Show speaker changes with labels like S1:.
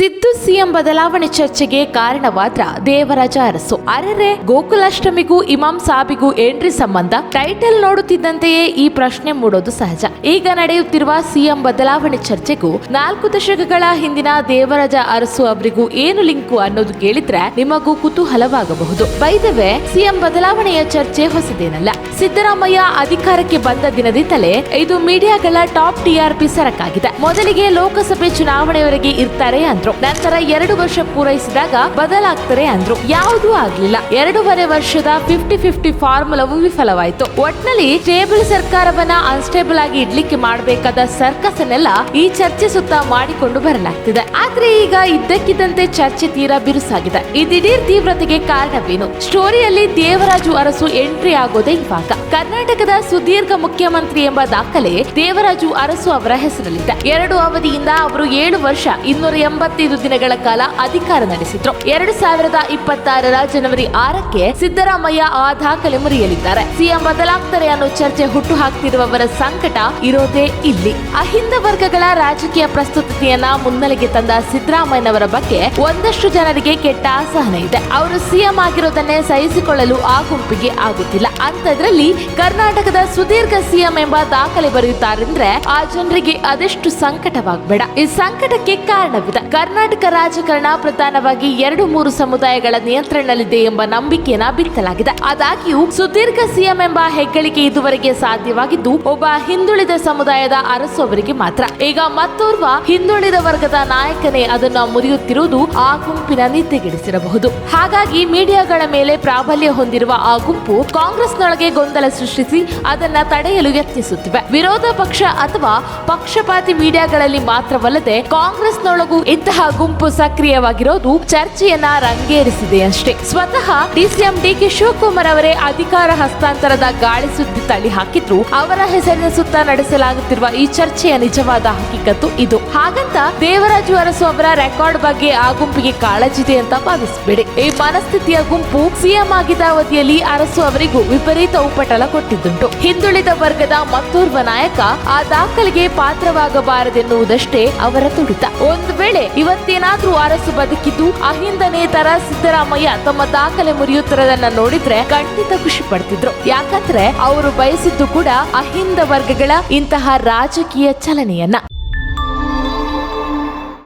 S1: Siddu CM ಬದಲಾವಣೆ ಚರ್ಚೆಗೆ ಕಾರಣವಾದ್ರ ದೇವರಾಜ ಅರಸು. ಅರೆರೆ, ಗೋಕುಲಾಷ್ಟಮಿಗೂ ಇಮಾಂ ಸಾಬಿಗೂ ಏನ್ರಿ ಸಂಬಂಧ? ಟೈಟಲ್ ನೋಡುತ್ತಿದ್ದಂತೆಯೇ ಈ ಪ್ರಶ್ನೆ ಮೂಡೋದು ಸಹಜ. ಈಗ ನಡೆಯುತ್ತಿರುವ ಸಿಎಂ ಬದಲಾವಣೆ ಚರ್ಚೆಗೂ ನಾಲ್ಕು ದಶಕಗಳ ಹಿಂದಿನ ದೇವರಾಜ ಅರಸು ಅವರಿಗೂ ಏನು ಲಿಂಕು ಅನ್ನೋದು ಕೇಳಿದ್ರೆ ನಿಮಗೂ ಕುತೂಹಲವಾಗಬಹುದು. ಬೈದವೆ ಸಿಎಂ ಬದಲಾವಣೆಯ ಚರ್ಚೆ ಹೊಸದೇನಲ್ಲ. ಸಿದ್ದರಾಮಯ್ಯ ಅಧಿಕಾರಕ್ಕೆ ಬಂದ ದಿನದಿಂದಲೇ ಇದು ಮೀಡಿಯಾಗಳ ಟಾಪ್ ಟಿಆರ್ಪಿ ಸರಕಾಗಿದೆ. ಮೊದಲಿಗೆ ಲೋಕಸಭೆ ಚುನಾವಣೆಯವರೆಗೆ ಇರ್ತಾರೆ ಅಂದ್ರು ನಂತರ ಎರಡು ವರ್ಷ ಪೂರೈಸಿದಾಗ ಬದಲಾಗ್ತಾರೆ ಅಂದ್ರು. ಯಾವುದೂ ಆಗ್ಲಿಲ್ಲ. ಎರಡೂವರೆ ವರ್ಷದ ಫಿಫ್ಟಿ ಫಿಫ್ಟಿ ಫಾರ್ಮುಲಾವು ವಿಫಲವಾಯಿತು. ಒಟ್ನಲ್ಲಿ ಸ್ಟೇಬಲ್ ಸರ್ಕಾರವನ್ನ ಅನ್ಸ್ಟೇಬಲ್ ಆಗಿ ಇಡ್ಲಿಕ್ಕೆ ಮಾಡಬೇಕಾದ ಸರ್ಕಸ್ ಅನ್ನೆಲ್ಲ ಈ ಚರ್ಚೆ ಸುತ್ತ ಮಾಡಿಕೊಂಡು ಬರಲಾಗ್ತಿದೆ. ಆದ್ರೆ ಈಗ ಇದ್ದಕ್ಕಿದ್ದಂತೆ ಚರ್ಚೆ ತೀರಾ ಬಿರುಸಾಗಿದೆ. ಈ ದಿಢೀರ್ ತೀವ್ರತೆಗೆ ಕಾರಣವೇನು? ಸ್ಟೋರಿಯಲ್ಲಿ ದೇವರಾಜು ಅರಸು ಎಂಟ್ರಿ ಆಗೋದೇ ಇವಾಗ. ಕರ್ನಾಟಕದ ಸುದೀರ್ಘ ಮುಖ್ಯಮಂತ್ರಿ ಎಂಬ ದಾಖಲೆ ದೇವರಾಜು ಅರಸು ಅವರ ಹೆಸರಲ್ಲಿದೆ. ಎರಡು ಅವಧಿಯಿಂದ ಅವರು ಏಳು ವರ್ಷ, ಇನ್ನೂರ ಎಂಬತ್ತೈದು ದಿನಗಳ ಕಾಲ ಅಧಿಕಾರ ನಡೆಸಿದ್ರು. ಎರಡು ಸಾವಿರದ ಇಪ್ಪತ್ತಾರರ ಜನವರಿ ಆರಕ್ಕೆ ಸಿದ್ದರಾಮಯ್ಯ ಆ ದಾಖಲೆ ಮುರಿಯಲಿದ್ದಾರೆ. ಸಿಎಂ ಬದಲಾಗ್ತಾರೆ ಅನ್ನೋ ಚರ್ಚೆ ಹುಟ್ಟು ಹಾಕ್ತಿರುವವರ ಸಂಕಟ ಇರೋದೇ ಇಲ್ಲಿ. ಅಹಿಂದ ವರ್ಗಗಳ ರಾಜಕೀಯ ಪ್ರಸ್ತುತತೆಯನ್ನ ಮುನ್ನೆಲೆಗೆ ತಂದ ಸಿದ್ದರಾಮಯ್ಯನವರ ಬಗ್ಗೆ ಒಂದಷ್ಟು ಜನರಿಗೆ ಕೆಟ್ಟ ಅಸಹನೆ ಇದೆ. ಅವರು ಸಿಎಂ ಆಗಿರೋದನ್ನೇ ಸಹಿಸಿಕೊಳ್ಳಲು ಆ ಗುಂಪಿಗೆ ಆಗುತ್ತಿಲ್ಲ. ಅಂತದ್ರಲ್ಲಿ ಕರ್ನಾಟಕದ ಸುದೀರ್ಘ ಸಿಎಂ ಎಂಬ ದಾಖಲೆ ಬರೆಯುತ್ತಾರೆಂದ್ರೆ ಆ ಜನರಿಗೆ ಅದೆಷ್ಟು ಸಂಕಟವಾಗಬೇಡ. ಈ ಸಂಕಟಕ್ಕೆ ಕಾರಣವಿದೆ. ಕರ್ನಾಟಕ ರಾಜಕಾರಣ ಪ್ರಧಾನವಾಗಿ ಎರಡು ಮೂರು ಸಮುದಾಯಗಳ ನಿಯಂತ್ರಣದಲ್ಲಿದೆ ಎಂಬ ನಂಬಿಕೆಯನ್ನ ಬಿತ್ತಲಾಗಿದೆ ಆದಾಗ್ಯೂ ಸುದೀರ್ಘ ಸಿಎಂ ಎಂಬ ಹೆಗ್ಗಳಿಕೆ ಇದುವರೆಗೆ ಸಾಧ್ಯವಾಗಿದ್ದು, ಒಬ್ಬ ಹಿಂದುಳಿದ ಸಮುದಾಯದ ಅರಸು ಅವರಿಗೆ ಮಾತ್ರ. ಈಗ ಮತ್ತೋರ್ವ ಹಿಂದುಳಿದ ವರ್ಗದ ನಾಯಕನೇ ಅದನ್ನು ಮುರಿಯುತ್ತಿರುವುದು ಆ ಗುಂಪಿನ ನಿದ್ದೆಗೆಡಿಸಿರಬಹುದು. ಹಾಗಾಗಿ ಮೀಡಿಯಾಗಳ ಮೇಲೆ ಪ್ರಾಬಲ್ಯ ಹೊಂದಿರುವ ಆ ಗುಂಪು ಕಾಂಗ್ರೆಸ್ನೊಳಗೆ ಗೊಂದಲ ಸೃಷ್ಟಿಸಿ ಅದನ್ನ ತಡೆಯಲು ಯತ್ನಿಸುತ್ತಿವೆ. ವಿರೋಧ ಪಕ್ಷ ಅಥವಾ ಪಕ್ಷಪಾತಿ ಮೀಡಿಯಾಗಳಲ್ಲಿ ಮಾತ್ರವಲ್ಲದೆ ಕಾಂಗ್ರೆಸ್ನೊಳಗೂ ಇಂತಹ ಗುಂಪು ಸಕ್ರಿಯವಾಗಿರೋದು ಚರ್ಚೆಯನ್ನ ರಂಗೇರಿಸಿದೆ ಅಷ್ಟೇ. ಸ್ವತಃ ಡಿಸಿಎಂ ಡಿಕೆ ಶಿವಕುಮಾರ್ ಅವರೇ ಅಧಿಕಾರ ಹಸ್ತಾಂತರದ ಗಾಳಿ ಸುದ್ದಿ ತಳ್ಳಿ ಹಾಕಿದ್ರು. ಅವರ ಹೆಸರಿನ ಸುತ್ತ ನಡೆಸಲಾಗುತ್ತಿರುವ ಈ ಚರ್ಚೆಯ ನಿಜವಾದ ಹಕ್ಕಿಕತ್ತು ಇದು. ಹಾಗಂತ ದೇವರಾಜು ಅರಸು ಅವರ ರೆಕಾರ್ಡ್ ಬಗ್ಗೆ ಆ ಗುಂಪಿಗೆ ಕಾಳಜಿದೆ ಅಂತ ಭಾವಿಸಬೇಡಿ. ಈ ಮನಸ್ಥಿತಿಯ ಗುಂಪು ಸಿಎಂ ಆಗಿದ್ದ ಅವಧಿಯಲ್ಲಿ ಅರಸು ಅವರಿಗೂ ವಿಪರೀತ ಉಪಟಳ ಕೊಟ್ಟಿದ್ದುಂಟು. ಹಿಂದುಳಿದ ವರ್ಗದ ಮತ್ತೋರ್ವ ನಾಯಕ ಆ ದಾಖಲೆಗೆ ಪಾತ್ರವಾಗಬಾರದೆನ್ನುವುದಷ್ಟೇ ಅವರ ತುಡಿತ. ಒಂದು ವೇಳೆ ಇವತ್ತೇನಾದ್ರೂ ಅರಸು ಬದುಕಿದ್ದು ಅಹಿಂದ ನೇತಾರ ಸಿದ್ದರಾಮಯ್ಯ ತಮ್ಮ ದಾಖಲೆ ಮುರಿಯುತ್ತಿರೋದನ್ನ ನೋಡಿದ್ರೆ ಖಂಡಿತ ಖುಷಿ ಪಡ್ತಿದ್ರು. ಯಾಕಂದ್ರೆ, ಅವರು ಬಯಸಿದ್ದು ಕೂಡ ಅಹಿಂದ ವರ್ಗಗಳ ಇಂತಹ ರಾಜಕೀಯ ಚಲನೆಯನ್ನ.